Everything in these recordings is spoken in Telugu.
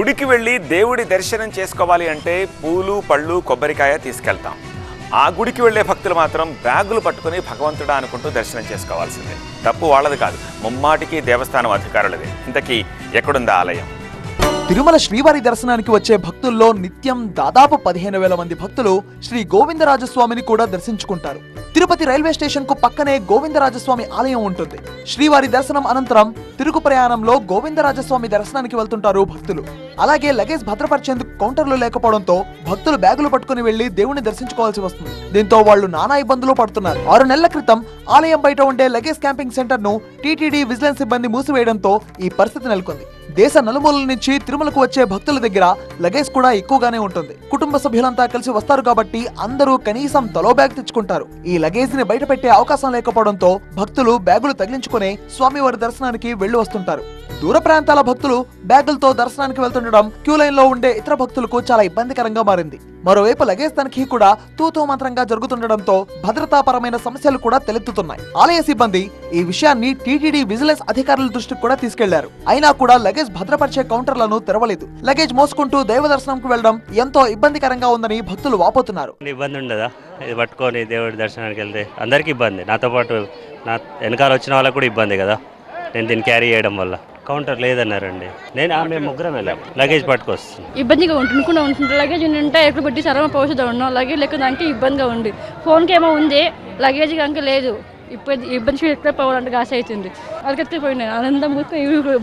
గుడికి వెళ్ళి దేవుడి దర్శనం చేసుకోవాలి అంటే పూలు పళ్ళు కొబ్బరికాయ తీసుకెళ్తాం. ఆ గుడికి వెళ్ళే భక్తులు మాత్రం బ్యాగులు పట్టుకుని భగవంతుడా అనుకుంటూ దర్శనం చేసుకోవాల్సిందే. తప్పు వాళ్ళది కాదు. ముమ్మాటికి దేవస్థానం అధికారులదే. ఇంతకీ ఎక్కడుందా ఆలయం? తిరుమల శ్రీవారి దర్శనానికి వచ్చే భక్తుల్లో నిత్యం దాదాపు పదిహేను వేల మంది భక్తులు శ్రీ గోవిందరాజస్వామిని కూడా దర్శించుకుంటారు. తిరుపతి రైల్వే స్టేషన్కు పక్కనే గోవిందరాజస్వామి ఆలయం ఉంటుంది. శ్రీవారి దర్శనం అనంతరం తిరుగు ప్రయాణంలో గోవిందరాజస్వామి దర్శనానికి వెళ్తుంటారు భక్తులు. అలాగే లగేజ్ భద్రపరిచేందుకు కౌంటర్లు లేకపోవడంతో భక్తులు బ్యాగులు పట్టుకుని వెళ్ళి దేవుణ్ణి దర్శించుకోవాల్సి వస్తుంది. దీంతో వాళ్ళు నానా ఇబ్బందులు పడుతున్నారు. ఆరు నెలల క్రితం ఆలయం బయట ఉండే లగేజ్ క్యాంపింగ్ సెంటర్ను టీటీడీ విజిలెన్స్ సిబ్బంది మూసివేయడంతో ఈ పరిస్థితి నెలకొంది. దేశ నలుమూలల నుంచి తిరుమలకు వచ్చే భక్తుల దగ్గర లగేజ్ కూడా ఎక్కువగానే ఉంటుంది. కుటుంబ సభ్యులంతా కలిసి వస్తారు కాబట్టి అందరూ కనీసం తలో బ్యాగ్ తెచ్చుకుంటారు. ఈ లగేజ్ని బయట పెట్టే అవకాశం లేకపోవడంతో భక్తులు బ్యాగులు తగిలించుకుని స్వామివారి దర్శనానికి వెళ్ళి వస్తుంటారు. దూర ప్రాంతాల భక్తులు బ్యాగులతో దర్శనానికి వెళ్తుండడం క్యూ లైన్లో ఉండే ఇతర భక్తులకు చాలా ఇబ్బందికరంగా మారింది. మరోవైపు లగేజ్ తనిఖీ కూడా తూతూ మంత్రంగా జరుగుతుండడంతో భద్రతాపరమైన సమస్యలు కూడా తలెత్తుతున్నాయి. ఆలయ సిబ్బంది ఈ విషయాన్ని టీటీడీ విజిలెన్స్ అధికారుల దృష్టికి కూడా తీసుకెళ్ళారు. అయినా కూడా లగేజ్ భద్రపరిచే కౌంటర్లను తెరవలేదు. లగేజ్ మోసుకుంటూ దైవ దర్శనంకు వెళ్ళడం ఎంతో ఇబ్బందికరంగా ఉందని భక్తులు వాపోతున్నారు. ఇబ్బంది ఉండదా? ఇది పట్టుకొని దేవుడి దర్శనానికి వెళ్తే అందరికీ ఇబ్బంది. నాతో పాటు నా వెనకాల వచ్చిన వాళ్ళకు కూడా ఇబ్బంది కదా. నేను దీన్ని క్యారీ చేయడం వల్ల. కౌంటర్ లేదన్నారండి. నేను ఆ, మేము ముగ్గురం వెళ్ళాం. లగేజ్ పట్టుకొస్తుంది ఇబ్బందిగా ఉంటుంది కూడా ఉంటుంది. లగేజ్ ఉంటే ఎక్కడ పెట్టి సరమ పోషద ఉన్నాం లగేజ్ లెక్క దానికి ఇబ్బందిగా ఉంది. ఫోన్కి ఏమో ఉంది లగేజ్ కనుక లేదు. ఇబ్బంది ఇబ్బంది ఎక్కడ పోవాలంటే ఆశ అవుతుంది వాళ్ళకి పోయినాయి ఆనందం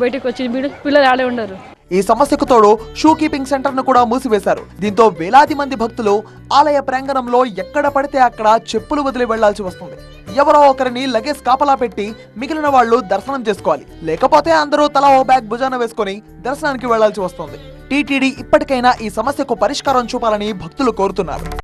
బయటకు వచ్చి వీడు పిల్లలు ఆడే ఉండరు. ఈ సమస్యకు తోడు షూ కీపింగ్ సెంటర్ను కూడా మూసివేశారు. దీంతో వేలాది మంది భక్తులు ఆలయ ప్రాంగణంలో ఎక్కడ పడితే అక్కడ చెప్పులు వదిలి వెళ్ళాల్సి వస్తుంది. ఎవరో ఒకరిని లగేజ్ కాపలా పెట్టి మిగిలిన వాళ్ళు దర్శనం చేసుకోవాలి. లేకపోతే అందరూ తలా ఓ బ్యాగ్ భుజాన వేసుకొని దర్శనానికి వెళ్ళాల్సి వస్తుంది. టీటీడీ ఇప్పటికైనా ఈ సమస్యకు పరిష్కారం చూపాలని భక్తులు కోరుతున్నారు.